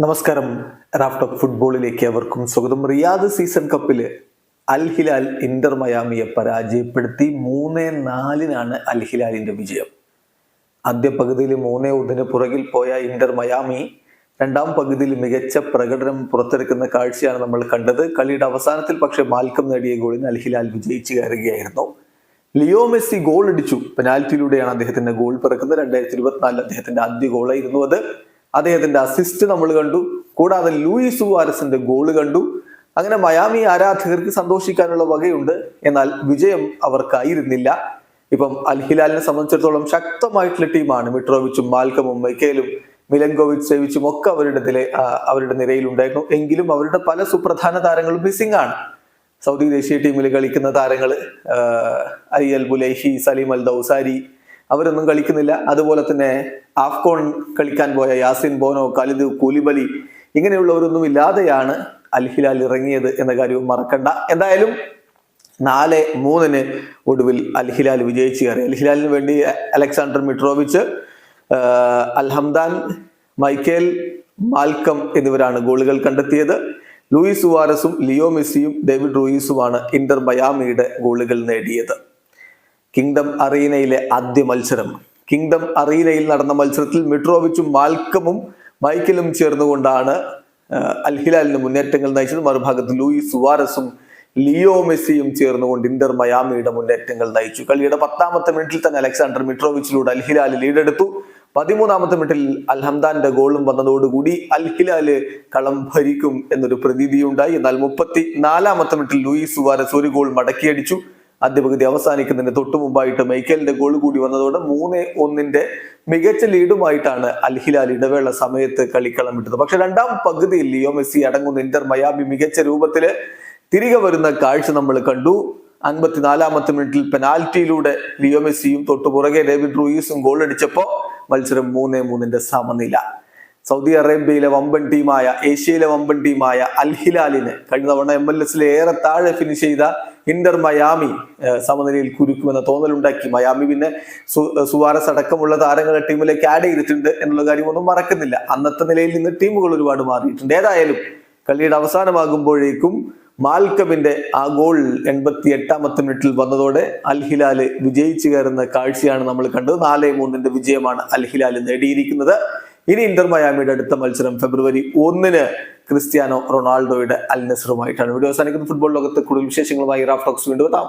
നമസ്കാരം. റാഫ്റ്റോക്ക് ഫുട്ബോളിലേക്ക് അവർക്കും സ്വാഗതം. റിയാദ് സീസൺ കപ്പിൽ അൽ ഹിലാൽ ഇന്റർ മയാമിയെ പരാജയപ്പെടുത്തി മൂന്ന് നാലിനാണ് അൽ ഹിലാലിന്റെ വിജയം. ആദ്യ പകുതിയിൽ മൂന്നേ ഒന്നിന് പുറകിൽ പോയ ഇന്റർ മയാമി രണ്ടാം പകുതിയിൽ മികച്ച പ്രകടനം പുറത്തെടുക്കുന്ന കാഴ്ചയാണ് നമ്മൾ കണ്ടത്. കളിയുടെ അവസാനത്തിൽ പക്ഷെ മാൽക്കം നേടിയ ഗോളിന് അൽ ഹിലാൽ വിജയിച്ചു കയറുകയായിരുന്നു. ലിയോ മെസ്സി ഗോൾ അടിച്ചു പെനാൽറ്റിയിലൂടെയാണ് അദ്ദേഹത്തിന്റെ ഗോൾ പിറക്കുന്നത്. രണ്ടായിരത്തി ഇരുപത്തിനാലിൽ അദ്ദേഹത്തിന്റെ ആദ്യ ഗോളായിരുന്നു അത്. അദ്ദേഹത്തിന്റെ അസിസ്റ്റ് നമ്മൾ കണ്ടു. കൂടാതെ ലൂയിസ് വാരസിന്റെ ഗോൾ കണ്ടു. അങ്ങനെ മയാമി ആരാധകർക്ക് സന്തോഷിക്കാനുള്ള വകയുണ്ട്. എന്നാൽ വിജയം അവർക്കായിരുന്നില്ല. ഇപ്പം അൽഹിലാലിനെ സംബന്ധിച്ചിടത്തോളം ശക്തമായിട്ടുള്ള ടീമാണ് മിട്രോവിച്ചും മാൽക്കമും മൈക്കേലും മിലങ്കോവിച്ച് സേവിച്ചും ഒക്കെ അവരുടെ നില അവരുടെ നിരയിലുണ്ടായിരുന്നു. എങ്കിലും അവരുടെ പല സുപ്രധാന താരങ്ങളും മിസ്സിംഗ് ആണ്. സൗദി ദേശീയ ടീമിൽ കളിക്കുന്ന താരങ്ങൾ അരിയൽ ബുലൈഹി സലീം അൽ ദൗസാരി അവരൊന്നും കളിക്കുന്നില്ല. അതുപോലെ തന്നെ ആഫ്കോൺ കളിക്കാൻ പോയ യാസിൻ ബോനോ കലിദ് കൂലിബലി ഇങ്ങനെയുള്ളവരൊന്നും ഇല്ലാതെയാണ് അൽഹിലാൽ ഇറങ്ങിയത് എന്ന കാര്യവും മറക്കണ്ട. എന്തായാലും നാല് മൂന്നിന് ഒടുവിൽ അൽഹിലാൽ വിജയിച്ചു കയറി. അൽ ഹിലാലിന് വേണ്ടി Alexander Mitrovic Alhamdan Michael Malcom എന്നിവരാണ് ഗോളുകൾ കണ്ടെത്തിയത്. ലൂയിസ് സുവാരസും ലിയോ മെസ്സിയും ഡേവിഡ് റൂയിസുമാണ് ഇന്റർ മയാമിയുടെ ഗോളുകൾ നേടിയത്. കിങ്ഡം അറീനയിലെ ആദ്യ മത്സരം. കിങ്ഡം അറീനയിൽ നടന്ന മത്സരത്തിൽ മിട്രോവിച്ചും മാൽക്കമും മൈക്കലും ചേർന്നുകൊണ്ടാണ് അൽഹിലാലിന് അൽ ഹിലാലിന് മുന്നേറ്റങ്ങൾ നയിച്ചത്. മറുഭാഗത്ത് ലൂയിസ് സുവാരസും ലിയോ മെസ്സിയും ചേർന്നുകൊണ്ട് ഇന്റർ മയാമിയുടെ മുന്നേറ്റങ്ങൾ നയിച്ചു. കളിയുടെ പത്താമത്തെ മിനിറ്റിൽ തന്നെ അലക്സാണ്ടർ മിട്രോവിച്ചിലൂടെ അൽ ഹിലാൽ ലീഡെടുത്തു. പതിമൂന്നാമത്തെ മിനിറ്റിൽ അൽഹംദാന്റെ ഗോളും വന്നതോടുകൂടി അൽ കളം ഭരിക്കും എന്നൊരു പ്രതീതിയുണ്ടായി. എന്നാൽ മുപ്പത്തി നാലാമത്തെ മിനിറ്റിൽ ലൂയിസ് സുവാരസ് ഒരു ഗോൾ മടക്കിയടിച്ചു. ആദ്യ പകുതി അവസാനിക്കുന്നതിന് തൊട്ടു മുമ്പായിട്ട് മൈക്കലിന്റെ ഗോൾ കൂടി വന്നതോടെ മൂന്ന് ഒന്നിന്റെ മികച്ച ലീഡുമായിട്ടാണ് അൽഹിലാൽ ഇടവേള സമയത്ത് കളിക്കളം വിട്ടത് പക്ഷെ രണ്ടാം പകുതിയിൽ ലിയോ മെസ്സി അടങ്ങുന്ന ഇന്റർ മയാബി മികച്ച രൂപത്തിൽ തിരികെ വരുന്ന കാഴ്ച നമ്മൾ കണ്ടു. അൻപത്തിനാലാമത്തെ മിനിറ്റിൽ പെനാൽറ്റിയിലൂടെ ലിയോ മെസ്സിയും തൊട്ടു പുറകെ ഡേവിഡ് റൂയിസും ഗോൾ അടിച്ചപ്പോ മത്സരം മൂന്നേ മൂന്നിന്റെ സമനില. സൗദി അറേബ്യയിലെ വമ്പൻ ടീമായ ഏഷ്യയിലെ വമ്പൻ ടീമായ അൽ ഹിലാലിന് കഴിഞ്ഞ തവണ എം എൽ എസിലെ ഏറെ താഴെ ഫിനിഷ് ചെയ്ത ഇന്റർ മയാമി സമനിലയിൽ കുരുക്കുമെന്ന തോന്നലുണ്ടാക്കി. മയാമി പിന്നെ സുവാരസ് അടക്കമുള്ള താരങ്ങളെ ടീമിലേക്ക് ആഡ് ചെയ്തിട്ടുണ്ട് എന്നുള്ള കാര്യം ഒന്നും മറക്കുന്നില്ല. അന്നത്തെ നിലയിൽ നിന്ന് ടീമുകൾ ഒരുപാട് മാറിയിട്ടുണ്ട്. ഏതായാലും കളിയുടെ അവസാനമാകുമ്പോഴേക്കും മാൽക്കമിന്റെ ആ ഗോൾ എൺപത്തി എട്ടാമത്തെ മിനിറ്റിൽ വന്നതോടെ അൽ ഹിലാൽ വിജയിച്ചു കയറുന്ന കാഴ്ചയാണ് നമ്മൾ കണ്ടത്. നാല് മൂന്നിന്റെ വിജയമാണ് അൽ ഹിലാൽ നേടിയിരിക്കുന്നത്. ഇനി ഇന്റർ മയാമിയുടെ അടുത്ത മത്സരം ഫെബ്രുവരി ഒന്നിന് ക്രിസ്ത്യാനോ റൊണാൾഡോയുടെ അൽ നസറുമായിട്ടാണ്. വീഡിയോ അവസാനിക്കുന്ന. ഫുട്ബോൾ ലോകത്ത് കൂടുതൽ വിശേഷങ്ങളുമായി റാഫ് ടോക്സ് വീണ്ടും എത്താം.